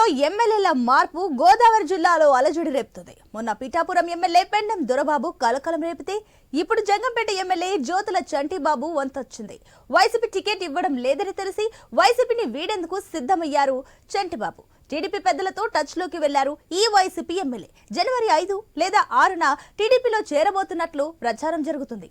వైసీపీలో ఎమ్మెల్యేల మార్పు గోదావరి జిల్లాలో అలజడి రేపుతుంది. మొన్న పిఠాపురం ఎమ్మెల్యే పెండెం దొరబాబు కలకలం రేపితే ఇప్పుడు జంగంపేట ఎమ్మెల్యే జ్యోతుల చంటిబాబు వంతొచ్చింది. వైసీపీ టికెట్ ఇవ్వడం లేదని తెలిసి వైసీపీని వీడేందుకు సిద్ధమయ్యారు చంటిబాబు. టీడీపీ పెద్దలతో టచ్లోకి వెళ్ళారు ఈ వైసీపీ ఎమ్మెల్యే. జనవరి ఐదు లేదా ఆరున టీడీపీలో చేరబోతున్నట్లు ప్రచారం జరుగుతుంది.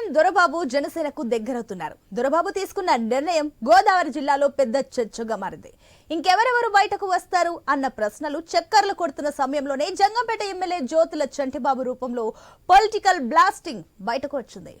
పెండెం దొరబాబు జనసేనకు దగ్గరవుతున్నారు. దొరబాబు తీసుకున్న నిర్ణయం గోదావరి జిల్లాలో పెద్ద చర్చగా మారింది. ఇంకెవరెవరు బయటకు వస్తారు అన్న ప్రశ్నలు చక్కర్లు కొడుతున్న సమయంలోనే జంగంపేట ఎమ్మెల్యే జ్యోతుల చంటిబాబు రూపంలో పొలిటికల్ బ్లాస్టింగ్ బయటకు వచ్చింది.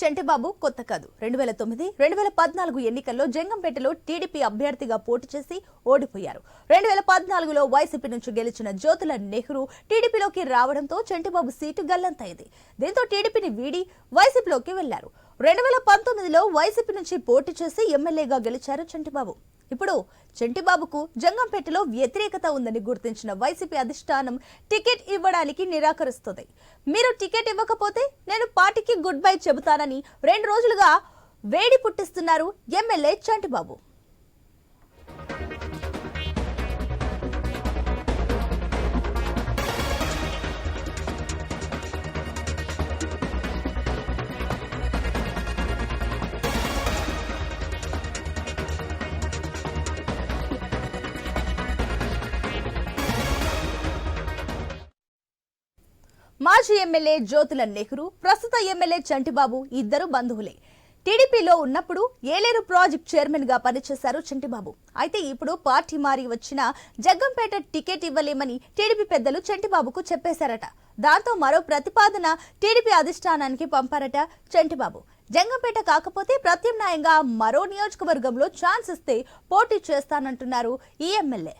చెంటిబాబు కొత్త కాదు. రెండు వేల తొమ్మిది రెండు వేల పద్నాలుగు ఎన్నికల్లో జంగంపేటలో టీడీపీ అభ్యర్థిగా పోటీ చేసి ఓడిపోయారు. రెండు వేల పద్నాలుగులో వైసీపీ నుంచి గెలిచిన జ్యోతుల నెహ్రూ టీడీపీలోకి రావడంతో చెంటిబాబు సీటు గల్లంతైంది. దీంతో టీడీపీని వీడి వైసీపీలోకి వెళ్ళారు. రెండు వేల పంతొమ్మిదిలో వైసీపీ నుంచి పోటీ చేసి ఎమ్మెల్యేగా గెలిచారు చంటిబాబు. ఇప్పుడు చెంటిబాబుకు జంగంపేటలో వ్యతిరేకత ఉందని గుర్తించిన వైసీపీ అధిష్టానం టికెట్ ఇవ్వడానికి నిరాకరిస్తుంది. మీరు టికెట్ ఇవ్వకపోతే నేను పార్టీకి గుడ్ బై చెబుతానని రెండు రోజులుగా వేడి పుట్టిస్తున్నారు ఎమ్మెల్యే చంటిబాబు. మాజీ ఎమ్మెల్యే జ్యోతుల నెహ్రూ ప్రస్తుత ఎమ్మెల్యే చంటిబాబు ఇద్దరు బంధువులే. టీడీపీలో ఉన్నప్పుడు ఏలేరు ప్రాజెక్ట్ చైర్మన్గా పనిచేశారు చంటిబాబు. అయితే ఇప్పుడు పార్టీ మారి వచ్చిన జగ్గంపేట టికెట్ ఇవ్వలేమని టీడీపీ పెద్దలు చంటిబాబుకు చెప్పేశారట. దాంతో మరో ప్రతిపాదన టీడీపీ అధిష్టానానికి పంపారట చంటిబాబు. జంగంపేట కాకపోతే ప్రత్యామ్నాయంగా మరో నియోజకవర్గంలో ఛాన్స్ ఇస్తే పోటీ చేస్తానంటున్నారు ఈ ఎమ్మెల్యే.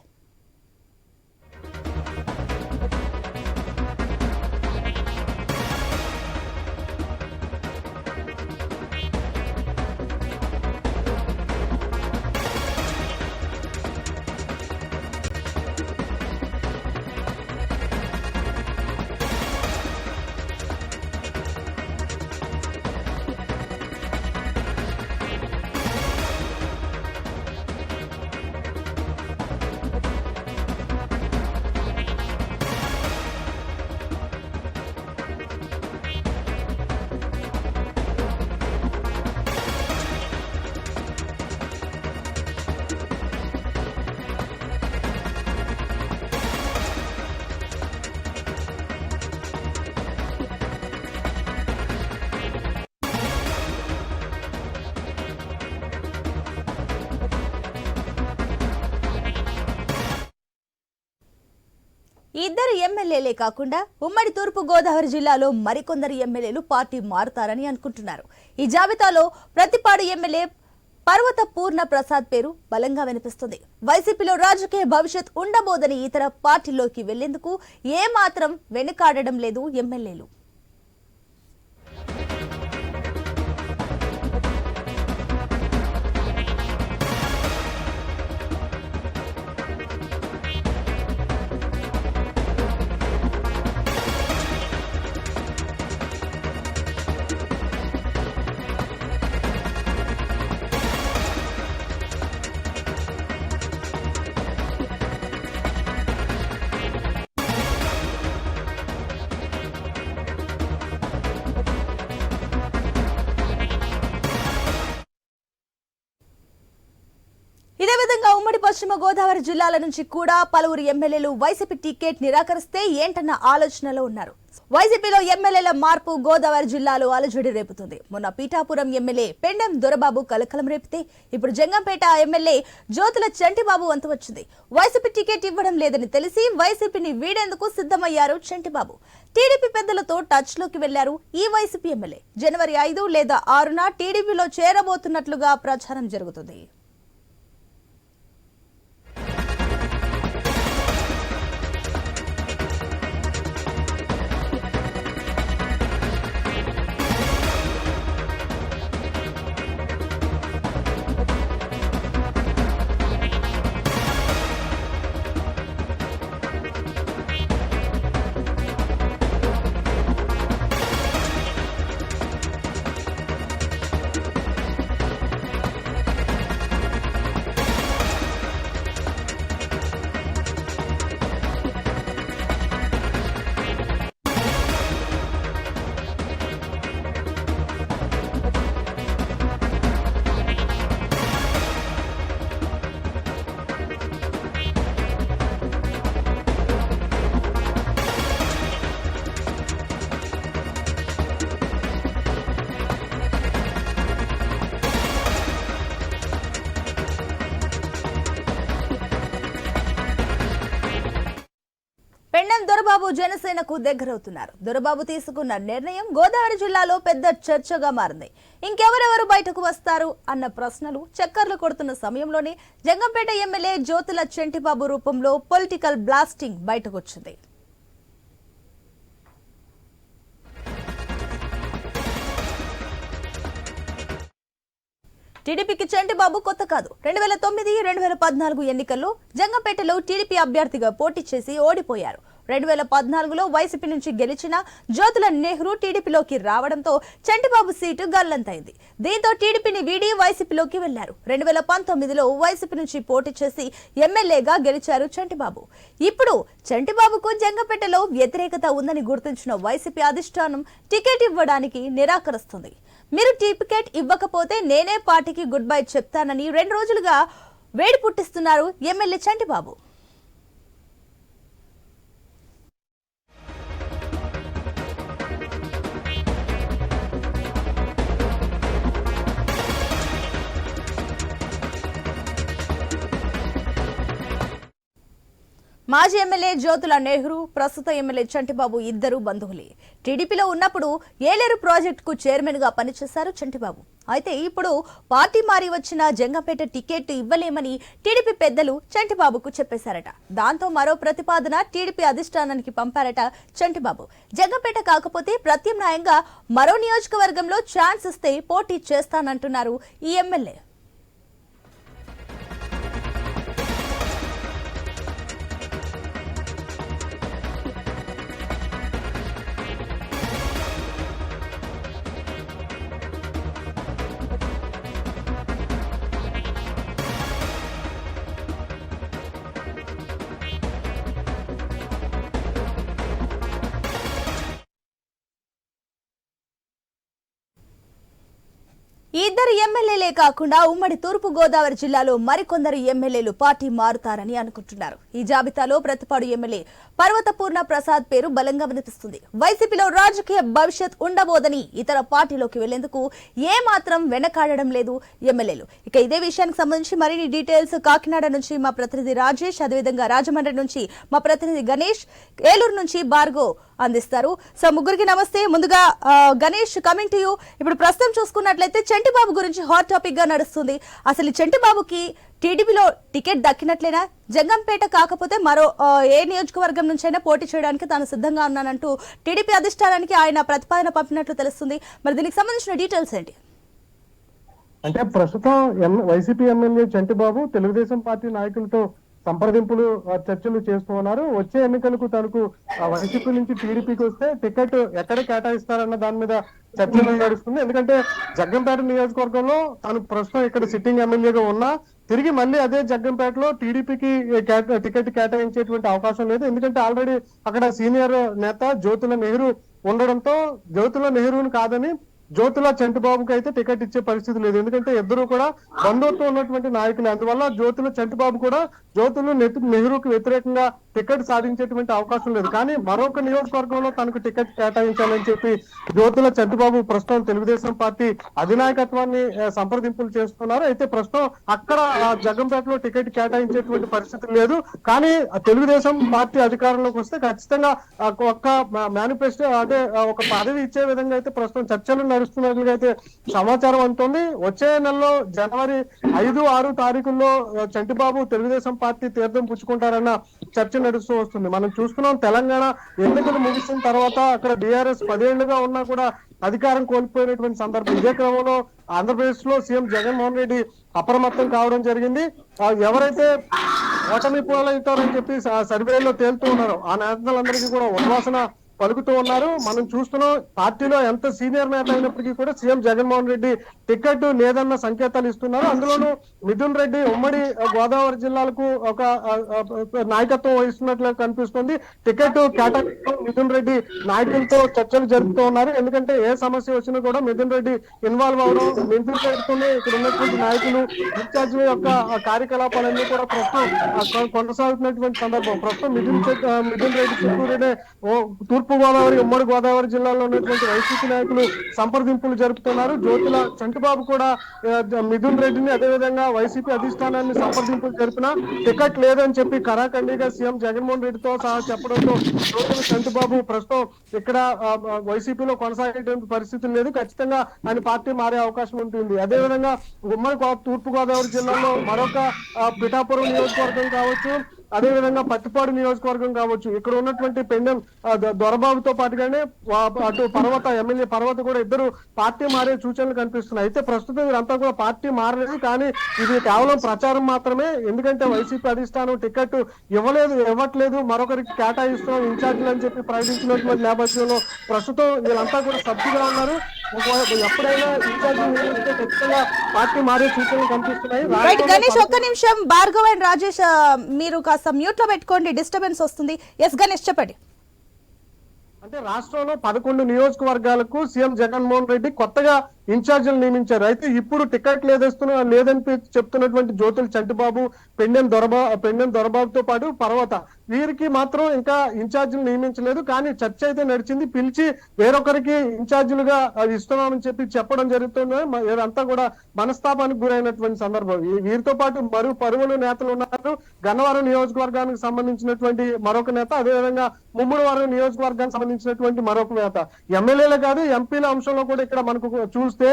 ఇద్దరు ఎమ్మెల్యేలే కాకుండా ఉమ్మడి తూర్పు గోదావరి జిల్లాలో మరికొందరు ఎమ్మెల్యేలు పార్టీ మారుతారని అనుకుంటున్నారు. ఈ జాబితాలో ప్రతిపాడు ఎమ్మెల్యే పర్వత పూర్ణ ప్రసాద్ పేరు బలంగా వినిపిస్తుంది. వైసీపీలో రాజకీయ భవిష్యత్ ఉండబోదని ఇతర పార్టీలోకి వెళ్ళేందుకు ఏమాత్రం వెనుకాడడం లేదు ఎమ్మెల్యేలు. పశ్చిమ గోదావరి జిల్లాల నుంచి కూడా పలువురు ఎమ్మెల్యేలు వైసీపీ టికెట్ నిరాకరిస్తే ఏంటన్న ఆలోచనలో ఉన్నారు. వైసీపీలో ఎమ్మెల్యేల మార్పు గోదావరి జిల్లాలో అలజడి రేపుతుంది. మొన్న పీఠాపురం ఎమ్మెల్యే పెండెం దొరబాబు కలకలం రేపితే ఇప్పుడు జంగంపేట ఎమ్మెల్యే జ్యోతుల చంటిబాబు వంతు వచ్చింది. వైసీపీ టికెట్ ఇవ్వడం లేదని తెలిసి వైసీపీని వీడేందుకు సిద్ధమయ్యారు చంటిబాబు. టీడీపీ పెద్దలతో టచ్లోకి వెళ్ళారు ఈ వైసీపీ ఎమ్మెల్యే. జనవరి ఐదు లేదా ఆరున టీడీపీలో చేరబోతున్నట్లుగా ప్రచారం జరుగుతుంది. జనసేనకు దగ్గరవుతున్నారు. దొరబాబు తీసుకున్న నిర్ణయం గోదావరి జిల్లాలో పెద్ద చర్చగా మారింది. ఇంకెవరెవరు బయటకు వస్తారు అన్న ప్రశ్నలు చక్కర్లు కొడుతున్న సమయంలోనే జంగంపేట ఎమ్మెల్యే జ్యోతుల చెంటిబాబు రూపంలో పొలిటికల్ బ్లాస్టింగ్ బయటకొచ్చింది. టీడీపీకి చంటిబాబు కొత్త కాదు. రెండు వేల తొమ్మిది రెండు వేల పద్నాలుగు ఎన్నికల్లో జంగంపేటలో టీడీపీ అభ్యర్థిగా పోటీ చేసి ఓడిపోయారు. రెండు వేల పద్నాలుగులో వైసీపీ నుంచి గెలిచిన జ్యోతుల నెహ్రూ టీడీపీలోకి రావడంతో చంటిబాబు సీటు గల్లంతైంది. దీంతో టీడీపీని వీడి వైసీపీలోకి వెళ్ళారు. రెండు వేల పంతొమ్మిదిలో వైసీపీ నుంచి పోటీ చేసి ఎమ్మెల్యేగా గెలిచారు చంటిబాబు ఇప్పుడు చంటిబాబుకు జంగపేటలో వ్యతిరేకత ఉందని గుర్తించిన వైసీపీ అధిష్టానం టికెట్ ఇవ్వడానికి నిరాకరిస్తుంది. మీరు టికెట్ ఇవ్వకపోతే నేనే పార్టీకి గుడ్ బై చెప్తానని రెండు రోజులుగా వేడి పుట్టిస్తున్నారు ఎమ్మెల్యే చంటిబాబు. మాజీ ఎమ్మెల్యే జ్యోతుల నెహ్రూ ప్రస్తుత ఎమ్మెల్యే చంటిబాబు ఇద్దరు బంధువులే. టీడీపీలో ఉన్నప్పుడు ఏలేరు ప్రాజెక్టుకు చైర్మన్గా పనిచేశారు చంటిబాబు. అయితే ఇప్పుడు పార్టీ మారి వచ్చిన జంగంపేట టికెట్ ఇవ్వలేమని టీడీపీ పెద్దలు చంటిబాబుకు చెప్పేశారట. దాంతో మరో ప్రతిపాదన టీడీపీ అధిష్టానానికి పంపారట చంటిబాబు. జంగంపేట కాకపోతే ప్రత్యామ్నాయంగా మరో నియోజకవర్గంలో ఛాన్స్ ఇస్తే పోటీ చేస్తానంటున్నారు ఈ ఎమ్మెల్యే. ఇద్దరు ఎమ్మెల్యేలే కాకుండా ఉమ్మడి తూర్పు గోదావరి జిల్లాలో మరికొందరు ఎమ్మెల్యేలు పార్టీ మారుతారని అనుకుంటున్నారు. ఈ జాబితాలో ప్రతిపాడు ఎమ్మెల్యే పర్వతపూర్ణ ప్రసాద్ పేరు బలంగా వినిపిస్తుంది. వైసీపీలో రాజకీయ భవిష్యత్ ఉండబోదని ఇతర పార్టీలోకి వెళ్ళేందుకు ఏ మాత్రం వెనకాడడం లేదు ఎమ్మెల్యేలు. ఇక ఇదే విషయానికి సంబంధించి మరిన్ని డీటెయిల్స్ కాకినాడ నుంచి మా ప్రతినిధి రాజేష్ అదేవిధంగా రాజమండ్రి నుంచి మా ప్రతినిధి గణేష్ ఏలూరు నుంచి బార్గో అందిస్తారు. సో ముగ్గురికి నమస్తే. ముందుగా గణేష్ కమింగ్ టు యూ ఇప్పుడు ప్రస్తుతం చూసుకున్నట్లయితే చంటిబాబు గురించి హాట్ టాపిక్గా నడుస్తుంది. అసలు ఈ చంటిబాబుకి టీడీపీలో టికెట్ దక్కినట్లేనా? జంగంపేట కాకపోతే మరో ఏ నియోజకవర్గం నుంచైనా పోటీ చేయడానికి తాను సిద్ధంగా ఉన్నానంటూ టీడీపీ అధిష్టానానికి ఆయన ప్రతిపాదన పంపినట్లు తెలుస్తుంది. మరి దీనికి సంబంధించిన డీటెయిల్స్ ఏంటి? అంటే ప్రస్తుతం YCP MLA Chantibabu Telugu Desam party నాయకులతో సంప్రదింపులు చర్చలు చేస్తూ ఉన్నారు వచ్చే ఎన్నికలకు తనకు వైసీపీ నుంచి టీడీపీకి వస్తే టికెట్ ఎక్కడ కేటాయిస్తారన్న దాని మీద చర్చలు నడుస్తుంది. ఎందుకంటే జగ్గంపేట నియోజకవర్గంలో తను ప్రస్తుతం ఇక్కడ సిట్టింగ్ ఎమ్మెల్యేగా ఉన్నా తిరిగి మళ్ళీ అదే జగ్గంపేటలో టీడీపీకి టికెట్ కేటాయించేటువంటి అవకాశం లేదు. ఎందుకంటే ఆల్రెడీ అక్కడ సీనియర్ నేత జ్యోతుల నెహ్రూ ఉండడంతో జ్యోతుల నెహ్రూని కాదని జ్యోతుల చంటిబాబుకి అయితే టికెట్ ఇచ్చే పరిస్థితి లేదు. ఎందుకంటే ఇద్దరు కూడా బంధుత్వం ఉన్నటువంటి నాయకులు. అందువల్ల జ్యోతుల చంటిబాబు కూడా జ్యోతులు నెహ్రూకి వ్యతిరేకంగా టికెట్ సాధించేటువంటి అవకాశం లేదు. కానీ మరొక నియోజకవర్గంలో తనకు టికెట్ కేటాయించాలని చెప్పి జ్యోతుల చంద్రబాబు ప్రస్తుతం తెలుగుదేశం పార్టీ అధినాయకత్వాన్ని సంప్రదింపులు చేస్తున్నారు. అయితే ప్రస్తుతం అక్కడ జగన్పేటలో టికెట్ కేటాయించేటువంటి పరిస్థితి లేదు. కానీ తెలుగుదేశం పార్టీ అధికారంలోకి వస్తే ఖచ్చితంగా ఒక్క మేనిఫెస్టో అంటే ఒక పదవి ఇచ్చే విధంగా అయితే ప్రస్తుతం చర్చలు నడుస్తున్నట్లుగా అయితే సమాచారం అంటుంది వచ్చే నెలలో జనవరి ఐదు ఆరు తారీఖుల్లో చంటిబాబు తెలుగుదేశం పార్టీ తీర్థం పుచ్చుకుంటారన్న చర్చ నడుస్తూ వస్తుంది. మనం చూస్తున్నాం తెలంగాణ ఎన్నికలు ముగిసిన తర్వాత అక్కడ బీఆర్ఎస్ పదేళ్ళుగా ఉన్నా కూడా అధికారం కోల్పోయినటువంటి సందర్భం ఇదే క్రమంలో ఆంధ్రప్రదేశ్లో సీఎం జగన్మోహన్ రెడ్డి అప్రమత్తం కావడం జరిగింది. ఎవరైతే ఓటమి పోలవుతారని చెప్పి సర్వేలో తేలుతూ ఉన్నారు ఆ నేతలందరికీ కూడా ఉద్వాసన పలుకుతూ ఉన్నారు. మనం చూస్తున్నాం పార్టీలో ఎంత సీనియర్ నేత అయినప్పటికీ కూడా సీఎం జగన్మోహన్ రెడ్డి టికెట్ లేదన్న సంకేతాలు ఇస్తున్నారు. అందులోనూ మిథున్ రెడ్డి ఉమ్మడి గోదావరి జిల్లాలకు ఒక నాయకత్వం వహిస్తున్నట్లు కనిపిస్తుంది. టికెట్ కేటాయింపు మిథున్ రెడ్డి నాయకులతో చర్చలు జరుపుతూ ఉన్నారు. ఎందుకంటే ఏ సమస్య వచ్చినా కూడా మిథున్ రెడ్డి ఇన్వాల్వ్ అవడం మిథున్ రెడ్డితోనే ఇక్కడ ఉన్నటువంటి నాయకులు ఇన్ఛార్జ్ యొక్క కార్యకలాపాలన్నీ కూడా ప్రస్తుతం కొనసాగుతున్నటువంటి సందర్భం. ప్రస్తుతం మిథున్ మిథున్ రెడ్డి చిత్తూరునే తూర్పు గోదావరి ఉమ్మడి గోదావరి జిల్లాలో ఉన్నటువంటి వైసీపీ నాయకులు సంప్రదింపులు జరుపుతున్నారు. జ్యోతుల చంటిబాబు కూడా మిథున్ రెడ్డిని అదేవిధంగా వైసీపీ అధిష్టానాన్ని సంప్రదింపులు జరిపిన టికెట్ లేదని చెప్పి కరాఖండిగా సీఎం జగన్మోహన్ రెడ్డితో సహా చెప్పడంతో జ్యోతుల చంటిబాబు ప్రస్తుతం ఇక్కడ వైసీపీలో కొనసాగేటువంటి పరిస్థితి లేదు. ఖచ్చితంగా ఆయన పార్టీ మారే అవకాశం ఉంటుంది. అదేవిధంగా ఉమ్మడి తూర్పు గోదావరి జిల్లాలో మరొక పిఠాపురం నియోజకవర్గం కావచ్చు. అదే విధంగా పత్తిపాడు నియోజకవర్గం కావచ్చు. ఇక్కడ ఉన్నటువంటి పెండెం దొరబాబుతో పాటుగానే అటు పర్వత ఎమ్మెల్యే పర్వత కూడా ఇద్దరు పార్టీ మారే సూచనలు కనిపిస్తున్నాయి. అయితే ప్రస్తుతం వీరంతా కూడా పార్టీ మారలేదు కానీ ఇది కేవలం ప్రచారం మాత్రమే. ఎందుకంటే వైసీపీ అధిష్టానం టికెట్ ఇవ్వలేదు ఇవ్వట్లేదు. మరొకరికి కేటాయిస్తున్నాం ఇన్ఛార్జీలు అని చెప్పి ప్రకటించినటువంటి నేపథ్యంలో ప్రస్తుతం వీళ్ళంతా కూడా సభ్యుగా ఉన్నారు. ఎప్పుడైనా ఇన్ఛార్జీ ఖచ్చితంగా పార్టీ మారే సూచనలు కనిపిస్తున్నాయి. గణేష్ ఒక్క నిమిషం. భార్గవ్ అండ్ రాజేష్ మీరు కాస్త మ్యూట్లో పెట్టుకోండి డిస్టర్బెన్స్ వస్తుంది. ఎస్ గణేష్ చెప్పండి. అంటే రాష్ట్రంలో పదకొండు నియోజకవర్గాలకు సీఎం జగన్మోహన్ రెడ్డి కొత్తగా ఇన్ఛార్జీలు నియమించారు అయితే ఇప్పుడు టికెట్ లేదేస్తున్న లేదని చెప్తున్నటువంటి జ్యోతుల చంటిబాబు పెండెం దొరబా పెండెం దొరబాబుతో పాటు పర్వత. వీరికి మాత్రం ఇంకా ఇన్ఛార్జీలు నియమించలేదు కానీ చర్చ అయితే నడిచింది. పిలిచి వేరొకరికి ఇన్ఛార్జీలుగా అది ఇస్తున్నామని చెప్పి చెప్పడం జరుగుతుంది అంతా కూడా మనస్తాపానికి గురైనటువంటి సందర్భం. వీరితో పాటు మరో పరువులు నేతలు ఉన్నారు. గన్నవరం నియోజకవర్గానికి సంబంధించినటువంటి మరొక నేత అదేవిధంగా ముమ్మడివారం నియోజకవర్గానికి సంబంధించినటువంటి మరొక నేత. ఎమ్మెల్యేలే కాదు ఎంపీల అంశంలో కూడా ఇక్కడ మనకు చూస్తే చూస్తే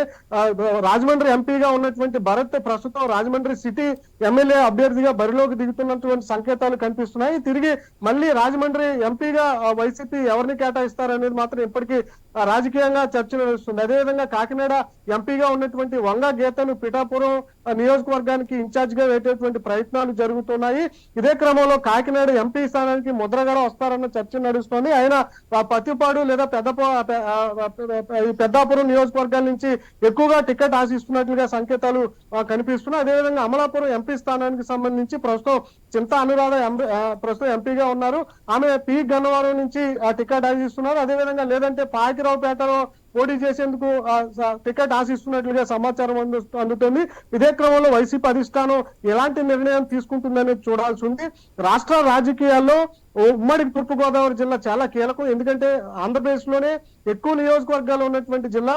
రాజమండ్రి ఎంపీగా ఉన్నటువంటి భరత్ ప్రస్తుతం రాజమండ్రి సిటీ ఎమ్మెల్యే అభ్యర్థిగా బరిలోకి దిగుతున్నటువంటి సంకేతాలు కనిపిస్తున్నాయి. తిరిగి మళ్ళీ రాజమండ్రి ఎంపీగా వైసీపీ ఎవరిని కేటాయిస్తారనేది మాత్రం ఇప్పటికీ రాజకీయంగా చర్చ నడుస్తుంది. అదేవిధంగా కాకినాడ ఎంపీగా ఉన్నటువంటి వంగ గీతను పిఠాపురం నియోజకవర్గానికి ఇన్ఛార్జ్గా పెట్టేటువంటి ప్రయత్నాలు జరుగుతున్నాయి. ఇదే క్రమంలో కాకినాడ ఎంపీ స్థానానికి ముద్రగడ వస్తారన్న చర్చ నడుస్తోంది. ఆయన పత్తిపాడు లేదా పెద్ద పెద్దాపురం నియోజకవర్గాల నుంచి ఎక్కువగా టికెట్ ఆశిస్తున్నట్లుగా సంకేతాలు కనిపిస్తున్నాయి. అదేవిధంగా అమలాపురం ఎంపీ స్థానానికి సంబంధించి ప్రస్తుతం చింత అనురాధ ప్రస్తుతం ఎంపీగా ఉన్నారు. ఆమె పి. గన్నవరం నుంచి ఆ టికెట్ ఆశిస్తున్నారు. అదేవిధంగా లేదంటే పాకిరావుపేటలో పోటీ చేసేందుకు టికెట్ ఆశిస్తున్నట్లుగా సమాచారం అందు అందుతుంది. ఇదే క్రమంలో వైసీపీ అధిష్టానం ఎలాంటి నిర్ణయం తీసుకుంటుందనేది చూడాల్సి ఉంది. రాష్ట్ర రాజకీయాల్లో ఉమ్మడి తూర్పుగోదావరి జిల్లా చాలా కీలకం. ఎందుకంటే ఆంధ్రప్రదేశ్లోనే ఎక్కువ నియోజకవర్గాలు ఉన్నటువంటి జిల్లా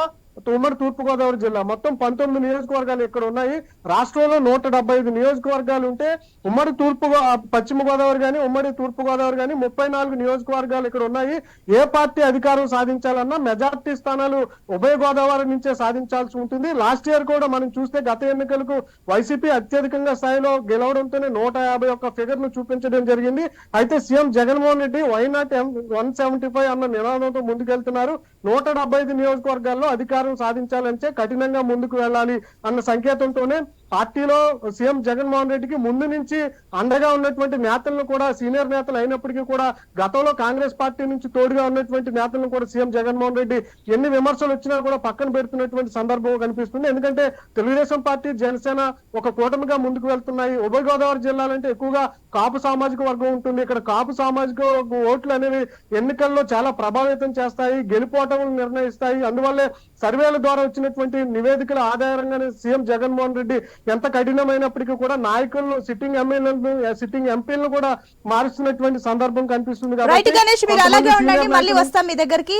ఉమ్మడి తూర్పుగోదావరి జిల్లా. మొత్తం పంతొమ్మిది నియోజకవర్గాలు ఇక్కడ ఉన్నాయి. రాష్ట్రంలో నూట డెబ్బై ఐదు నియోజకవర్గాలు ఉంటే ఉమ్మడి తూర్పు పశ్చిమ గోదావరి గాని ఉమ్మడి తూర్పు గోదావరి ముప్పై నాలుగు నియోజకవర్గాలు ఇక్కడ ఉన్నాయి. ఏ పార్టీ అధికారం సాధించాలన్నా మెజార్టీ స్థానాలు ఉభయ గోదావరి నుంచే సాధించాల్సి ఉంటుంది. లాస్ట్ ఇయర్ కూడా మనం చూస్తే గత ఎన్నికలకు వైసీపీ అత్యధికంగా స్థాయిలో గెలవడంతోనే నూట యాభై ఒక్క ఫిగర్ను చూపించడం జరిగింది. అయితే CM Jaganmohan Reddy why not one seventy five అన్న నినాదంతో ముందుకెళ్తున్నారు. నూట డెబ్బై ఐదు నియోజకవర్గాల్లో అధికారం సాధించాలంటే కఠినంగా ముందుకు వెళ్ళాలి అన్న సంకేతంతోనే పార్టీలో సీఎం జగన్మోహన్ రెడ్డికి ముందు నుంచి అండగా ఉన్నటువంటి నేతలను కూడా సీనియర్ నేతలు అయినప్పటికీ కూడా గతంలో కాంగ్రెస్ పార్టీ నుంచి తోడుగా ఉన్నటువంటి నేతలను కూడా సీఎం జగన్మోహన్ రెడ్డి ఎన్ని విమర్శలు వచ్చినా కూడా పక్కన పెడుతున్నటువంటి సందర్భం కనిపిస్తుంది. ఎందుకంటే తెలుగుదేశం పార్టీ జనసేన ఒక కూటమిగా ముందుకు వెళ్తున్నాయి. ఉభయ గోదావరి జిల్లాలంటే ఎక్కువగా కాపు సామాజిక వర్గం ఉంటుంది. ఇక్కడ కాపు సామాజిక వర్గం ఓట్లు అనేవి ఎన్నికల్లో చాలా ప్రభావితం చేస్తాయి గెలుపోవటం నిర్ణయిస్తాయి. అందువల్లే సర్వేల ద్వారా వచ్చినటువంటి నివేదికల ఆధారంగానే సీఎం జగన్మోహన్ రెడ్డి ఎంత కఠినమైనప్పటికీ కూడా నాయకులను సిట్టింగ్ ఎమ్మెల్యేలను సిట్టింగ్ ఎంపీలను కూడా మారుస్తున్నటువంటి సందర్భం కనిపిస్తుంది రైట్ గణేష్ మీరు అలాగే ఉండండి మళ్ళీ వస్తాం మీ దగ్గరికి.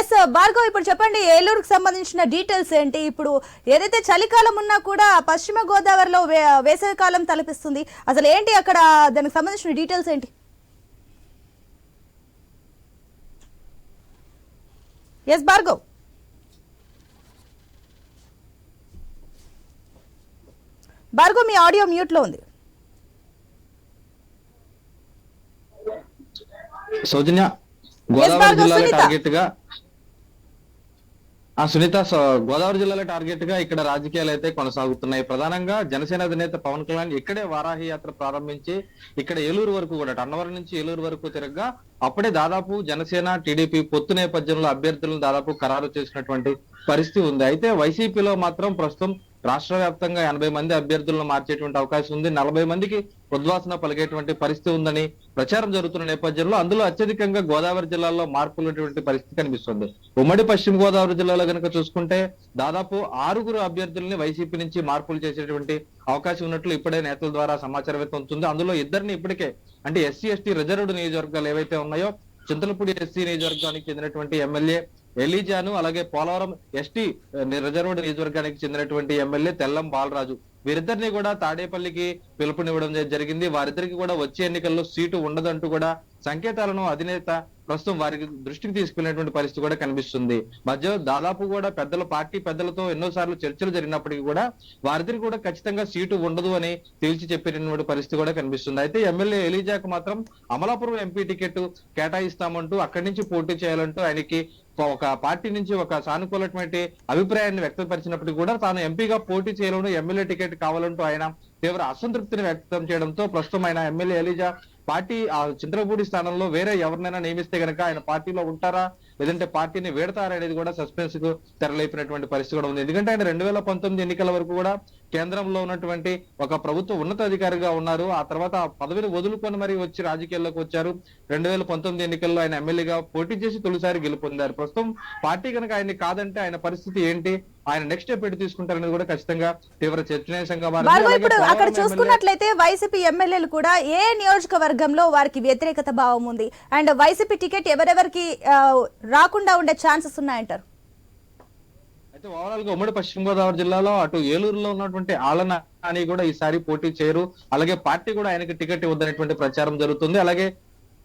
ఎస్ భార్గవ్ ఇప్పుడు చెప్పండి ఏలూరుకు సంబంధించిన డీటెయిల్స్ ఏంటి? ఇప్పుడు ఏదైతే చలికాలం ఉన్నా కూడా పశ్చిమ గోదావరిలో వేసవి కాలం తలపిస్తుంది. అసలు ఏంటి అక్కడ దానికి సంబంధించిన డీటెయిల్స్ ఏంటి? ఎస్ భార్గవ్. భార్గవ్ మీ ఆడియో మ్యూట్లో ఉంది. సౌజన్య గోదావరి జిల్లాలో సునీత. టార్గెట్గా ఆ సునీత గోదావరి జిల్లాలో టార్గెట్గా ఇక్కడ రాజకీయాలు అయితే కొనసాగుతున్నాయి. ప్రధానంగా జనసేన అధినేత పవన్ కళ్యాణ్ ఇక్కడే వారాహి యాత్ర ప్రారంభించి ఇక్కడ ఏలూరు వరకు కూడా అన్నవరం నుంచి ఏలూరు వరకు తిరగగా అప్పుడే దాదాపు జనసేన టీడీపీ పొత్తు నేపథ్యంలో అభ్యర్థులను దాదాపు ఖరారు చేసినటువంటి పరిస్థితి ఉంది. అయితే వైసీపీలో మాత్రం ప్రస్తుతం రాష్ట్ర వ్యాప్తంగా ఎనభై మంది అభ్యర్థులను మార్చేటువంటి అవకాశం ఉంది. నలభై మందికి ఉద్వాసన పలికేటువంటి పరిస్థితి ఉందని ప్రచారం జరుగుతున్న నేపథ్యంలో అందులో అత్యధికంగా గోదావరి జిల్లాలో మార్పులు ఉన్నటువంటి పరిస్థితి కనిపిస్తుంది. ఉమ్మడి పశ్చిమ గోదావరి జిల్లాలో కనుక చూసుకుంటే దాదాపు ఆరుగురు అభ్యర్థుల్ని వైసీపీ నుంచి మార్పులు చేసేటువంటి అవకాశం ఉన్నట్లు ఇప్పుడే నేతల ద్వారా సమాచారం అయితే ఉంటుంది. అందులో ఇద్దరిని ఇప్పటికే అంటే ఎస్సీ ఎస్టీ రిజర్వ్డ్ నియోజకవర్గాలు ఏవైతే ఉన్నాయో చింతలపూడి ఎస్సీ నియోజకవర్గానికి చెందినటువంటి ఎమ్మెల్యే ఎలీజాను అలాగే పోలవరం ఎస్టీ రిజర్వ్డ్ నియోజకవర్గానికి చెందినటువంటి ఎమ్మెల్యే తెల్లం బాలరాజు. వీరిద్దరిని కూడా తాడేపల్లికి పిలుపునివ్వడం జరిగింది. వారిద్దరికి కూడా వచ్చే ఎన్నికల్లో సీటు ఉండదంటూ కూడా సంకేతాలను అధినేత ప్రస్తుతం వారికి దృష్టికి తీసుకెళ్ళినటువంటి పరిస్థితి కూడా కనిపిస్తుంది. మధ్య దాదాపు కూడా పెద్దల పార్టీ పెద్దలతో ఎన్నో సార్లు చర్చలు జరిగినప్పటికీ కూడా వారిద్దరికి కూడా ఖచ్చితంగా సీటు ఉండదు అని తేల్చి చెప్పినటువంటి పరిస్థితి కూడా కనిపిస్తుంది. అయితే ఎమ్మెల్యే ఎలీజాకు మాత్రం అమలాపురం ఎంపీ టికెట్ కేటాయిస్తామంటూ అక్కడి నుంచి పోటీ చేయాలంటూ ఆయనకి ఒక పార్టీ నుంచి ఒక సానుకూలటువంటి అభిప్రాయాన్ని వ్యక్తపరిచినప్పటికీ కూడా తాను ఎంపీగా పోటీ చేయాలని ఎమ్మెల్యే టికెట్ కావాలంటూ ఆయన తీవ్ర అసంతృప్తిని వ్యక్తం చేయడంతో ప్రస్తుతం ఆయన ఎమ్మెల్యే ఎలిజా పార్టీ ఆ చంద్రపూడి స్థానంలో వేరే ఎవరినైనా నియమిస్తే గనక ఆయన పార్టీలో ఉంటారా? లేదంటే పార్టీని వేడతారా అనేది కూడా సస్పెన్స్కు తెరలేపినటువంటి పరిస్థితి కూడా ఉంది. ఎందుకంటే ఆయన రెండు వేల పంతొమ్మిది ఎన్నికల వరకు కూడా కేంద్రంలో ఉన్నటువంటి ఒక ప్రభుత్వ ఉన్నతాధికారిగా ఉన్నారు. ఆ తర్వాత ఆ పదవిని వదులుకొని మరి వచ్చి రాజకీయాల్లోకి వచ్చారు. రెండు వేల పంతొమ్మిది ఎన్నికల్లో ఆయన ఎమ్మెల్యేగా పోటీ చేసి తొలిసారి గెలుపొందారు. ప్రస్తుతం పార్టీ కనుక ఆయన్ని కాదంటే ఆయన పరిస్థితి ఏంటి? ఆయన నెక్స్ట్ స్టెప్ ఎటు తీసుకుంటారనేది కూడా ఖచ్చితంగా తీవ్ర చర్చనీయాంశంగా ఇప్పుడు అక్కడ చూసుకున్నట్లయితే వైసీపీ ఎమ్మెల్యేలు కూడా ఏ నియోజకవర్గంలో వారికి వ్యతిరేకత భావం ఉంది? అండ్ వైసీపీ టికెట్ ఎవరెవరికి రాకుండా ఉండే ఛాన్సెస్ ఉన్నాయంటారు? అయితే ఓవరాల్గా ఉమ్మడి పశ్చిమ గోదావరి జిల్లాలో అటు ఏలూరులో ఉన్నటువంటి ఆలన అని కూడా ఈసారి పోటీ చేయరు. అలాగే పార్టీ కూడా ఆయనకి టికెట్ ఇవ్వదనేటువంటి ప్రచారం జరుగుతుంది. అలాగే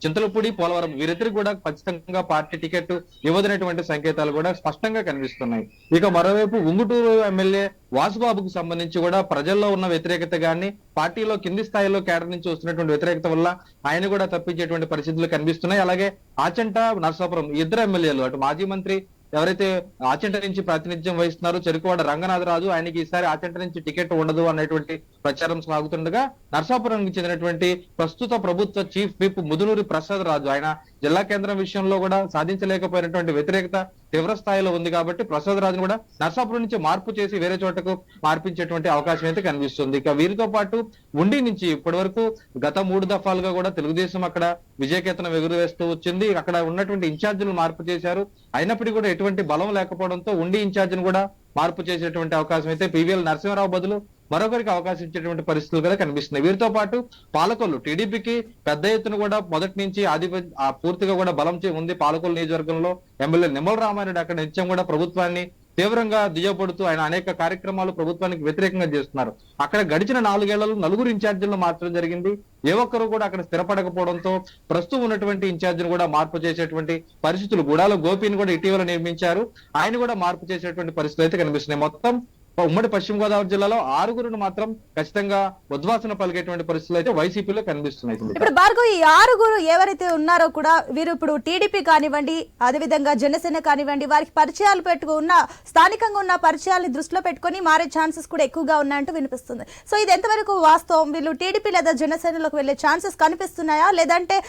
చింతలపూడి పోలవరం వీరిద్దరికి కూడా ఖచ్చితంగా పార్టీ టికెట్ ఇవ్వదనేటువంటి సంకేతాలు కూడా స్పష్టంగా కనిపిస్తున్నాయి. ఇక మరోవైపు ఉంగుటూరు ఎమ్మెల్యే వాసుబాబుకు సంబంధించి కూడా ప్రజల్లో ఉన్న వ్యతిరేకత గాని పార్టీలో కింది స్థాయిలో కేటర్ నుంచి వస్తున్నటువంటి వ్యతిరేకత వల్ల ఆయన కూడా తప్పించేటువంటి పరిస్థితులు కనిపిస్తున్నాయి. అలాగే ఆచంట నరసాపురం ఇద్దరు ఎమ్మెల్యేలు అటు మాజీ మంత్రి ఎవరైతే ఆచంట నుంచి ప్రాతినిధ్యం వహిస్తున్నారో చెరుకువాడ రంగనాథరాజు ఆయనకి ఈసారి ఆచంట నుంచి టికెట్ ఉండదు అనేటువంటి ప్రచారం సాగుతుండగా నర్సాపురానికి చెందినటువంటి ప్రస్తుత ప్రభుత్వ చీఫ్ విప్ ముదునూరి ప్రసాద్ రాజు ఆయన జిల్లా కేంద్రం విషయంలో కూడా సాధించలేకపోయినటువంటి వ్యతిరేకత తీవ్ర స్థాయిలో ఉంది కాబట్టి ప్రసాద్ రాజును కూడా నర్సాపురం నుంచి మార్పు చేసి వేరే చోటకు మార్పించేటువంటి అవకాశం అయితే కనిపిస్తుంది. ఇక వీరితో పాటు ఉండి నుంచి ఇప్పటి వరకు గత మూడు దఫాలుగా కూడా తెలుగుదేశం అక్కడ విజయకేతనం ఎగురవేస్తూ వచ్చింది. అక్కడ ఉన్నటువంటి ఇన్ఛార్జీలు మార్పు చేశారు. అయినప్పటికీ కూడా ఎటువంటి బలం లేకపోవడంతో ఉండి ఇన్ఛార్జిని కూడా మార్పు చేసేటువంటి అవకాశం అయితే పివిఎల్ నరసింహారావు బదులు మరొకరికి అవకాశం ఇచ్చేటువంటి పరిస్థితులు కూడా కనిపిస్తున్నాయి. వీరితో పాటు పాలకొల్లు టీడీపీకి పెద్ద ఎత్తున కూడా మొదటి నుంచి ఆధిపత్య ఆ పూర్తిగా కూడా బలం చే- ఉంది పాలకొల్లు నియోజకవర్గంలో ఎమ్మెల్యే నిమ్మల రామారెడ్డి అక్కడ నిత్యం కూడా ప్రభుత్వాన్ని తీవ్రంగా దుయ్యపడుతూ ఆయన అనేక కార్యక్రమాలు ప్రభుత్వానికి వ్యతిరేకంగా చేస్తున్నారు. అక్కడ గడిచిన నాలుగేళ్ళలో నలుగురు ఇన్ఛార్జీలను మార్చడం జరిగింది. ఏ ఒక్కరు కూడా అక్కడ స్థిరపడకపోవడంతో ప్రస్తుతం ఉన్నటువంటి ఇన్ఛార్జిని కూడా మార్పు చేసేటువంటి పరిస్థితులు గుడాలో గోపిని కూడా ఇటీవల నియమించారు ఆయన కూడా మార్పు చేసేటువంటి పరిస్థితులు అయితే కనిపిస్తున్నాయి. మొత్తం ఉమ్మడి పశ్చిమ గోదావరి జిల్లాలో ఆరుగురును మాత్రం ఖచ్చితంగా ఉద్వాసన పలికేటువంటి పరిస్థితులు అయితే వైసీపీలో కనిపిస్తున్నాయి. ఇప్పుడు భార్గవ్ ఈ ఆరుగురు ఎవరైతే ఉన్నారో కూడా వీరు ఇప్పుడు టీడీపీ కానివ్వండి అదేవిధంగా జనసేన కానివ్వండి వారికి పరిచయాలు పెట్టుకున్న స్థానికంగా ఉన్న పరిచయాల్ని దృష్టిలో పెట్టుకొని మారే ఛాన్సెస్ కూడా ఎక్కువగా ఉన్నాయంటూ వినిపిస్తుంది. సో ఇది ఎంతవరకు వాస్తవం? వీళ్ళు టీడీపీ లేదా జనసేనలోకి వెళ్ళే ఛాన్సెస్ కనిపిస్తున్నాయా? లేదంటే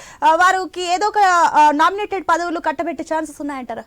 వారికి ఏదో ఒక నామినేటెడ్ పదవులు కట్టబెట్టే ఛాన్సెస్ ఉన్నాయంటారా?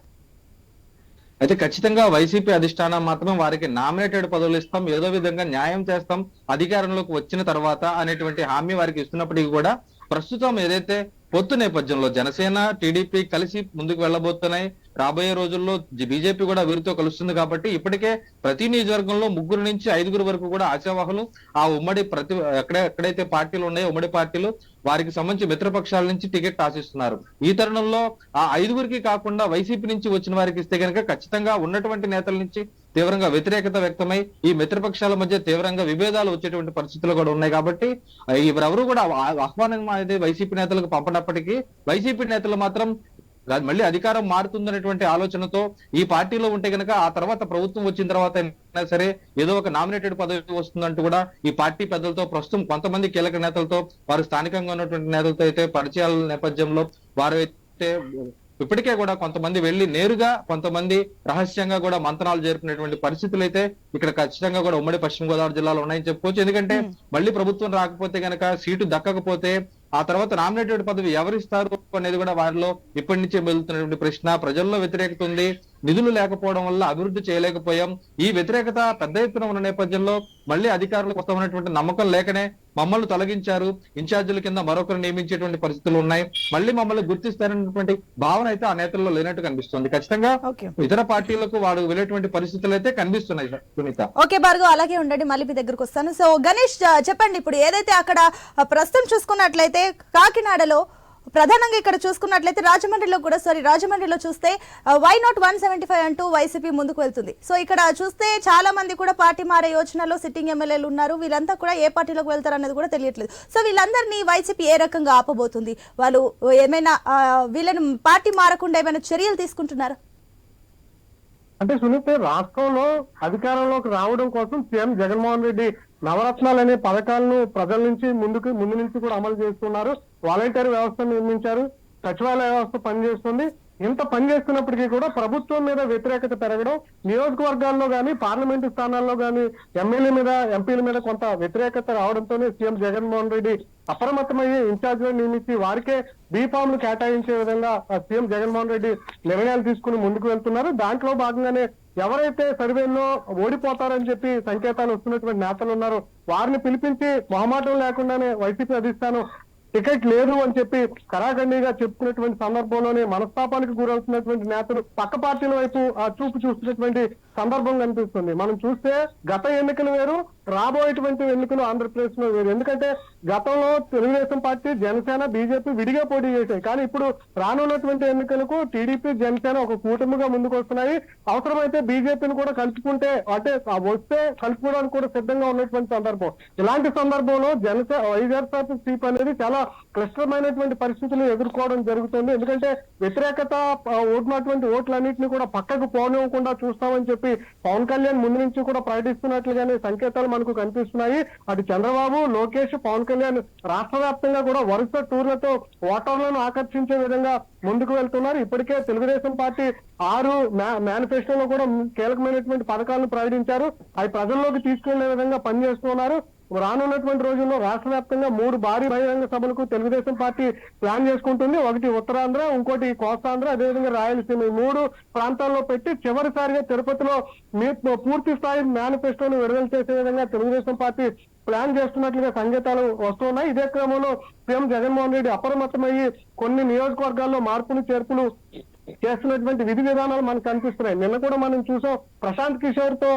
అయితే ఖచ్చితంగా వైసీపీ అధిష్టానం మాత్రం వారికి నామినేటెడ్ పదవులు ఇస్తాం ఏదో విధంగా న్యాయం చేస్తాం అధికారంలోకి వచ్చిన తర్వాత అనేటువంటి హామీ వారికి ఇస్తున్నప్పటికీ కూడా ప్రస్తుతం ఏదైతే పొత్తు నేపథ్యంలో జనసేన టీడీపీ కలిసి ముందుకు వెళ్ళబోతున్నాయి. రాబోయే రోజుల్లో బీజేపీ కూడా వీరితో కలుస్తుంది కాబట్టి ఇప్పటికే ప్రతి నియోజకవర్గంలో ముగ్గురు నుంచి ఐదుగురు వరకు కూడా ఆశావాహులు. ఆ ఉమ్మడి ప్రతి ఎక్కడ ఎక్కడైతే పార్టీలు ఉన్నాయో ఉమ్మడి పార్టీలు వారికి సంబంధించి మిత్రపక్షాల నుంచి టికెట్ ఆశిస్తున్నారు. ఈ తరుణంలో ఆ ఐదుగురికి కాకుండా వైసీపీ నుంచి వచ్చిన వారికి ఇస్తే కనుక ఖచ్చితంగా ఉన్నటువంటి నేతల నుంచి తీవ్రంగా వ్యతిరేకత వ్యక్తమై ఈ మిత్రపక్షాల మధ్య తీవ్రంగా విభేదాలు వచ్చేటువంటి పరిస్థితులు కూడా ఉన్నాయి కాబట్టి ఆ, ఎవరెవరు కూడా ఆహ్వానం అనేది వైసీపీ నేతలకు పంపనప్పటికీ వైసీపీ నేతలు మాత్రం మళ్ళీ అధికారం మారుతుందనేటువంటి ఆలోచనతో ఈ పార్టీలో ఉంటే గనక ఆ తర్వాత ప్రభుత్వం వచ్చిన తర్వాత అయినా సరే ఏదో ఒక నామినేటెడ్ పదవి వస్తుందంటూ కూడా ఈ పార్టీ పెద్దలతో ప్రస్తుతం కొంతమంది కీలక నేతలతో వారు స్థానికంగా ఉన్నటువంటి నేతలతో అయితే పరిచయాల నేపథ్యంలో వారు అయితే ఇప్పటికే కూడా కొంతమంది వెళ్ళి నేరుగా కొంతమంది రహస్యంగా కూడా మంతనాలు జరుపుకునేటువంటి పరిస్థితులు అయితే ఇక్కడ ఖచ్చితంగా కూడా ఉమ్మడి పశ్చిమ గోదావరి జిల్లాలో ఉన్నాయని చెప్పుకోవచ్చు. ఎందుకంటే మళ్ళీ ప్రభుత్వం రాకపోతే గనక సీటు దక్కకపోతే ఆ తర్వాత నామినేటెడ్ పదవి ఎవరిస్తారు అనేది కూడా వారిలో ఇప్పటి నుంచే వెళ్తున్నటువంటి ప్రశ్న. ప్రజల్లో వ్యతిరేకత ఉంది. నిధులు లేకపోవడం వల్ల అభివృద్ధి చేయలేకపోయాం. ఈ వ్యతిరేకత పెద్ద ఎత్తున ఉన్న నేపథ్యంలో మళ్ళీ అధికారులకు వస్తామనేటువంటి నమ్మకం లేకనే మమ్మల్ని తొలగించారు. ఇన్ఛార్జీల కింద మరొకరు నియమించేటువంటి పరిస్థితులు ఉన్నాయి. మళ్ళీ మమ్మల్ని గుర్తిస్తారనేటువంటి భావన అయితే ఆ నేతల్లో లేనట్టు కనిపిస్తుంది. ఖచ్చితంగా ఇతర పార్టీలకు వాడు వెళ్ళేటువంటి పరిస్థితులు అయితే కనిపిస్తున్నాయి సునీత. ఓకే భార్గవ్ అలాగే ఉండండి. మళ్ళీ మీ దగ్గరకు వస్తాను. సో గణేష్ చెప్పండి. ఇప్పుడు ఏదైతే అక్కడ ప్రస్తుతం చూసుకున్నట్లయితే కాకినాడలో ప్రధానంగా ఇక్కడ చూసుకున్నట్లయితే రాజమండ్రిలో కూడా సారీ రాజమండ్రిలో చూస్తే why not one seventy five అంటూ వైసీపీ ముందుకు వెళ్తుంది. సో ఇక్కడ చూస్తే చాలా మంది కూడా పార్టీ మారే యోచనలో సిట్టింగ్ ఎమ్మెల్యేలు ఉన్నారు. వీళ్ళంతా కూడా ఏ పార్టీలోకి వెళ్తారు అనేది కూడా తెలియట్లేదు. సో వీళ్ళందరినీ వైసీపీ ఏ రకంగా ఆపబోతుంది? వాళ్ళు ఏమైనా uh, వీళ్ళని పార్టీ మారకుండా ఏమైనా చర్యలు తీసుకుంటున్నారా? అంటే సునీత రాష్ట్రంలో అధికారంలోకి రావడం కోసం సీఎం జగన్మోహన్ రెడ్డి నవరత్నాలు అనే పథకాలను ప్రజల నుంచి ముందుకు ముందు నుంచి కూడా అమలు చేస్తున్నారు. వాలంటీర్ వ్యవస్థను నిర్మించారు సచివాలయ వ్యవస్థ పనిచేస్తుంది. ఇంత పనిచేస్తున్నప్పటికీ కూడా ప్రభుత్వం మీద వ్యతిరేకత పెరగడం నియోజకవర్గాల్లో కానీ పార్లమెంటు స్థానాల్లో కానీ ఎమ్మెల్యే మీద ఎంపీల మీద కొంత వ్యతిరేకత రావడంతోనే సీఎం జగన్మోహన్ రెడ్డి అప్రమత్తమయ్యి ఇన్ఛార్జిలను నియమించి వారికే బీఫామ్లు కేటాయించే విధంగా సీఎం జగన్మోహన్ రెడ్డి నిర్ణయాలు తీసుకుని ముందుకు వెళ్తున్నారు. దాంట్లో భాగంగానే ఎవరైతే సర్వేల్లో ఓడిపోతారని చెప్పి సంకేతాలు వస్తున్నటువంటి నేతలు ఉన్నారో. వారిని పిలిపించి మొహమాటం లేకుండానే వైసీపీ అధిష్టానం టికెట్ లేదు అని చెప్పి కరాఖండిగా చెప్పుకున్నటువంటి సందర్భంలోనే మనస్తాపానికి గురవుతున్నటువంటి నేతలు పక్క పార్టీల వైపు ఆ చూపు చూస్తున్నటువంటి సందర్భం కనిపిస్తుంది. మనం చూస్తే గత ఎన్నికలు వేరు రాబోయేటువంటి ఎన్నికలు ఆంధ్రప్రదేశ్లో వేరు. ఎందుకంటే గతంలో తెలుగుదేశం పార్టీ జనసేన బీజేపీ విడిగా పోటీ చేశాయి. కానీ ఇప్పుడు రానున్నటువంటి ఎన్నికలకు టీడీపీ జనసేన ఒక కూటమిగా ముందుకు వస్తున్నాయి. అవసరమైతే బీజేపీని కూడా కలుపుకుంటే అంటే వస్తే కలుపుకోవడానికి కూడా సిద్ధంగా ఉన్నటువంటి సందర్భం. ఇలాంటి సందర్భంలో జనసేన వైఎస్ఆర్ సీప్ అనేది చాలా క్లిష్టమైనటువంటి పరిస్థితులు ఎదుర్కోవడం జరుగుతుంది. ఎందుకంటే వ్యతిరేకత ఆ, ఓట్లన్నింటినీ కూడా పక్కకు పోనివ్వకుండా చూస్తామని చెప్పి పవన్ కళ్యాణ్ ముందు నుంచి కూడా ప్రకటిస్తున్నట్లుగానే సంకేతాలు మనకు కనిపిస్తున్నాయి. అటు చంద్రబాబు లోకేష్ పవన్ కళ్యాణ్ రాష్ట్ర వ్యాప్తంగా కూడా వరుస టూర్లతో ఓటర్లను ఆకర్షించే విధంగా ముందుకు వెళ్తున్నారు. ఇప్పటికే తెలుగుదేశం పార్టీ ఆరు మేనిఫెస్టోలో కూడా కీలకమైనటువంటి పథకాలను ప్రకటించారు. అవి ప్రజల్లోకి తీసుకెళ్ళే విధంగా పనిచేస్తున్నారు. రానున్నటువంటి రోజుల్లో రాష్ట్ర వ్యాప్తంగా మూడు భారీ బహిరంగ సభలకు తెలుగుదేశం పార్టీ ప్లాన్ చేసుకుంటుంది. ఒకటి ఉత్తరాంధ్ర ఇంకోటి కోస్తాంధ్ర అదేవిధంగా రాయలసీమ. ఈ మూడు ప్రాంతాల్లో పెట్టి చివరిసారిగా తిరుపతిలో మీ పూర్తి స్థాయి మేనిఫెస్టోను విడుదల చేసే విధంగా తెలుగుదేశం పార్టీ ప్లాన్ చేస్తున్నట్లుగా సంకేతాలు వస్తున్నాయి. ఇదే క్రమంలో సీఎం జగన్మోహన్ రెడ్డి అప్రమత్తమయ్యి కొన్ని నియోజకవర్గాల్లో మార్పులు చేర్పులు చేస్తున్నటువంటి విధి విధానాలు మనకు కనిపిస్తున్నాయి. నిన్న కూడా మనం చూసాం ప్రశాంత్ కిషోర్తో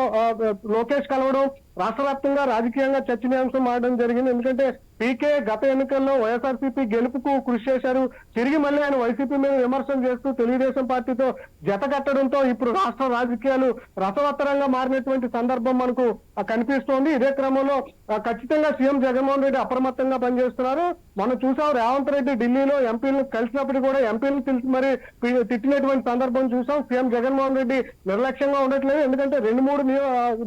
లోకేష్ కలవడం రాష్ట్ర వ్యాప్తంగా రాజకీయంగా చర్చనీయాంశం మారడం జరిగింది. ఎందుకంటే పీకే గత ఎన్నికల్లో వైఎస్ఆర్సీపీ గెలుపుకు కృషి చేశారు. తిరిగి మళ్ళీ ఆయన వైసీపీ మీద విమర్శలు చేస్తూ తెలుగుదేశం పార్టీతో జత కట్టడంతో ఇప్పుడు రాష్ట్ర రాజకీయాలు రసవత్తరంగా మారినటువంటి సందర్భం మనకు కనిపిస్తోంది. ఇదే క్రమంలో ఖచ్చితంగా సీఎం జగన్మోహన్ రెడ్డి అప్రమత్తంగా పనిచేస్తున్నారు. మనం చూసాం రేవంత్ రెడ్డి ఢిల్లీలో ఎంపీలను కలిసినప్పుడు కూడా ఎంపీలను పిలిచి మరి తిట్టినటువంటి సందర్భం చూసాం. సీఎం జగన్మోహన్ రెడ్డి నిర్లక్ష్యంగా ఉండట్లేదు. ఎందుకంటే రెండు మూడు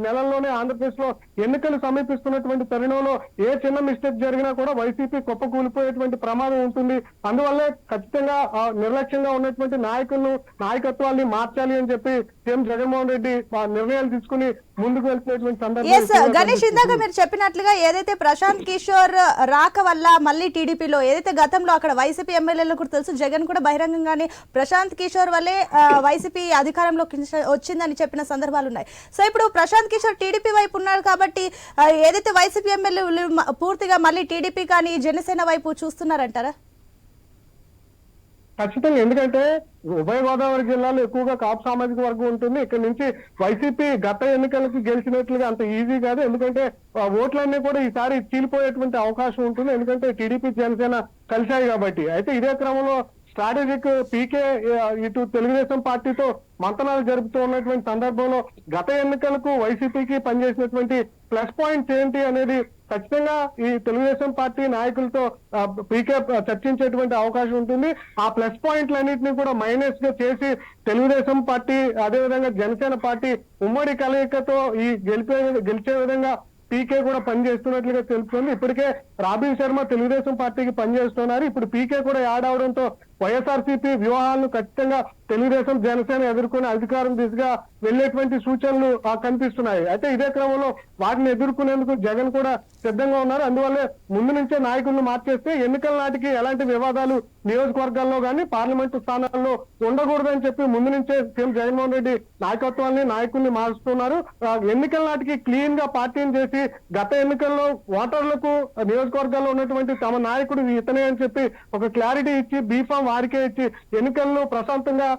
నెలల్లోనే ఆంధ్రప్రదేశ్లో ఎన్నికలు సమీపిస్తున్నటువంటి తరుణంలో ఏ చిన్న మిస్టేక్ జరిగింది జరిగినా కూడా వైసీపీ కుప్పకూలిపోయేటువంటి ప్రమాదం ఉంటుంది. అందువల్లే ఖచ్చితంగా నిర్లక్ష్యంగా ఉన్నటువంటి నాయకులను నాయకత్వాన్ని మార్చాలి అని చెప్పి సీఎం జగన్మోహన్ రెడ్డి నిర్ణయాలు తీసుకుని ముందుకు వెళ్తున్నటువంటి సందర్భం గణేష్ ఇందాక మీరు చెప్పినట్లుగా ఏదైతే ప్రశాంత్ కిషోర్ రాక వల్ల మళ్ళీ టీడీపీలో ఏదైతే గతంలో అక్కడ వైసీపీ ఎమ్మెల్యేలకు కూడా తెలుసు జగన్ కూడా బహిరంగంగానే ప్రశాంత్ కిషోర్ వల్లే వైసీపీ అధికారంలోకి వచ్చిందని చెప్పిన సందర్భాలు ఉన్నాయి. సో ఇప్పుడు ప్రశాంత్ కిషోర్ టీడీపీ వైపు ఉన్నారు కాబట్టి ఏదైతే వైసీపీ ఎమ్మెల్యేలు పూర్తిగా మళ్ళీ టీడీపీ కానీ జనసేన వైపు చూస్తున్నారంటారా? ఖచ్చితంగా. ఎందుకంటే ఉభయ గోదావరి జిల్లాలో ఎక్కువగా కాపు సామాజిక వర్గం ఉంటుంది. ఇక్కడ నుంచి వైసీపీ గత ఎన్నికలకు గెలిచినట్లుగా అంత ఈజీ కాదు. ఎందుకంటే ఓట్లన్నీ కూడా ఈసారి చీలిపోయేటువంటి అవకాశం ఉంటుంది. ఎందుకంటే టీడీపీ జనసేన కలిశాయి కాబట్టి. అయితే ఇదే క్రమంలో స్ట్రాటజిక్ పీకే ఇటు తెలుగుదేశం పార్టీతో మంతనాలు జరుపుతూ ఉన్నటువంటి సందర్భంలో గత ఎన్నికలకు వైసీపీకి పనిచేసినటువంటి ప్లస్ పాయింట్స్ ఏంటి అనేది ఖచ్చితంగా ఈ తెలుగుదేశం పార్టీ నాయకులతో పీకే చర్చించేటువంటి అవకాశం ఉంటుంది. ఆ ప్లస్ పాయింట్లన్నింటినీ కూడా మైనస్గా చేసి తెలుగుదేశం పార్టీ అదేవిధంగా జనసేన పార్టీ ఉమ్మడి కలయికతో ఈ గెలిపే గెలిచే విధంగా పీకే కూడా పనిచేస్తున్నట్లుగా తెలుస్తుంది. ఇప్పటికే రాబిన్ శర్మ తెలుగుదేశం పార్టీకి పనిచేస్తున్నారు. ఇప్పుడు పీకే కూడా యాడ్ అవడంతో వైఎస్ఆర్సీపీ వ్యూహాలను ఖచ్చితంగా తెలుగుదేశం జనసేన ఎదుర్కొని అధికారం దిశగా వెళ్ళేటువంటి సూచనలు కనిపిస్తున్నాయి. అయితే ఇదే క్రమంలో వాటిని ఎదుర్కొనేందుకు జగన్ కూడా సిద్ధంగా ఉన్నారు. అందువల్లే ముందు నుంచే నాయకులను మార్చేస్తే ఎన్నికల నాటికి ఎలాంటి వివాదాలు నియోజకవర్గాల్లో కానీ పార్లమెంటు స్థానాల్లో ఉండకూడదని చెప్పి ముందు నుంచే సీఎం జగన్మోహన్ రెడ్డి నాయకత్వాన్ని నాయకుల్ని మారుస్తున్నారు. ఎన్నికల నాటికి క్లీన్గా పార్టీని చేసి గత ఎన్నికల్లో ఓటర్లకు నియోజకవర్గాల్లో ఉన్నటువంటి తమ నాయకుడు ఇతనే అని చెప్పి ఒక క్లారిటీ ఇచ్చి బీఫామ్ వారికే ఇచ్చి ఎన్నికల్లో ప్రశాంతంగా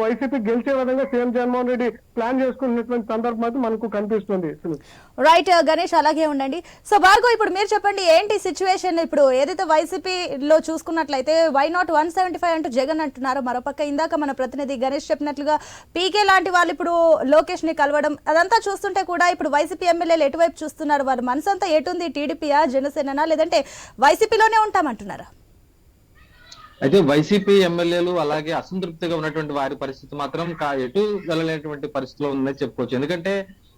వైసీపీ గెలిచే విధంగా సీఎం జగన్మోహన్ రెడ్డి ప్లాన్ చేసుకున్నటువంటి సందర్భం అయితే మనకు కనిపిస్తుంది. రైట్ గణేష్ అలాగే ఉండండి. సో భార్గవ్ ఇప్పుడు మీరు చెప్పండి ఏంటి సిచ్యువేషన్ ఇప్పుడు ఏదైతే వైసీపీలో చూసుకున్నట్లయితే why not one seventy five అంటూ జగన్ అంటున్నారు. మరోపక్క ఇందాక మన ప్రతినిధి గణేష్ చెప్పినట్లుగా పీకే లాంటి వాళ్ళు ఇప్పుడు లోకేష్ని కలవడం అదంతా చూస్తుంటే కూడా ఇప్పుడు వైసీపీ ఎమ్మెల్యేలు ఎటువైపు చూస్తున్నారు? వారి మనసంతా ఎటుంది టీడీపీయా జనసేననా? లేదంటే వైసీపీలోనే ఉంటామంటున్నారా? అయితే వైసీపీ ఎమ్మెల్యేలు అలాగే అసంతృప్తిగా ఉన్నటువంటి వారి పరిస్థితి మాత్రం కా- ఎటు వెళ్ళలేనటువంటి పరిస్థితిలో ఉందని చెప్పుకోవచ్చు. ఎందుకంటే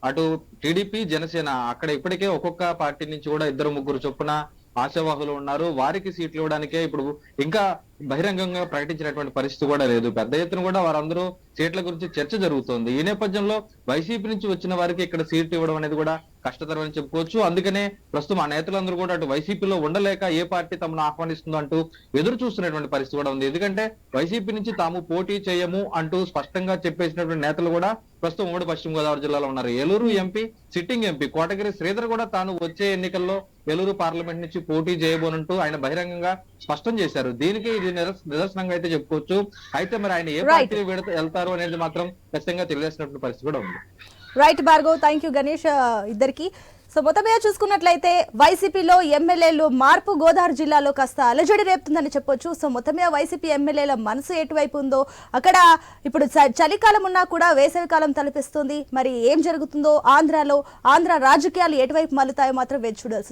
అటు టీడీపీ జనసేన అక్కడ ఇప్పటికే ఒక్కొక్క పార్టీ నుంచి కూడా ఇద్దరు ముగ్గురు చొప్పున ఆశావాహులు ఉన్నారు. వారికి సీట్లు ఇవ్వడానికే ఇప్పుడు ఇంకా బహిరంగంగా ప్రకటించినటువంటి పరిస్థితి కూడా లేదు. పెద్ద ఎత్తున కూడా వారందరూ సీట్ల గురించి చర్చ జరుగుతోంది. ఈ నేపథ్యంలో వైసీపీ నుంచి వచ్చిన వారికి ఇక్కడ సీట్లు ఇవ్వడం అనేది కూడా కష్టతరం అని చెప్పుకోవచ్చు. అందుకనే ప్రస్తుతం ఆ నేతలందరూ కూడా అటు వైసీపీలో ఉండలేక ఏ పార్టీ తమను ఆహ్వానిస్తుందో అంటూ ఎదురు చూస్తున్నటువంటి పరిస్థితి కూడా ఉంది. ఎందుకంటే వైసీపీ నుంచి తాము పోటీ చేయము అంటూ స్పష్టంగా చెప్పేసినటువంటి నేతలు కూడా ప్రస్తుతం ఉమ్మడి పశ్చిమ గోదావరి జిల్లాలో ఉన్నారు. Eluru MP sitting MP Kotagiri Sridhar కూడా తాను వచ్చే ఎన్నికల్లో ఏలూరు పార్లమెంట్ నుంచి పోటీ చేయబోనంటూ ఆయన బహిరంగంగా స్పష్టం చేశారు. దీనికి ఇది నిదర్శనంగా అయితే చెప్పుకోవచ్చు. అయితే మరి ఆయన ఏ Right. పార్టీ వెడత వెళ్తారు అనేది మాత్రం ఖచ్చితంగా తెలియాల్సినటువంటి పరిస్థితి కూడా ఉంది. Right Bhargav thank you Ganesh ఇద్దరికి. సో మొత్తం మీద చూసుకున్నట్లయితే వైసీపీలో ఎమ్మెల్యేలు మార్పు గోదావరి జిల్లాలో కాస్త అలజడి రేపుతుందని చెప్పొచ్చు. సో మొత్తం మీద వైసీపీ ఎమ్మెల్యేల మనసు ఎటువైపు ఉందో అక్కడ ఇప్పుడు చలికాలం ఉన్నా కూడా వేసవి కాలం తలపిస్తుంది. మరి ఏం జరుగుతుందో ఆంధ్రాలో ఆంధ్ర రాజకీయాలు ఎటువైపు మలుతాయో మాత్రం వేచి చూడాల్సిందే.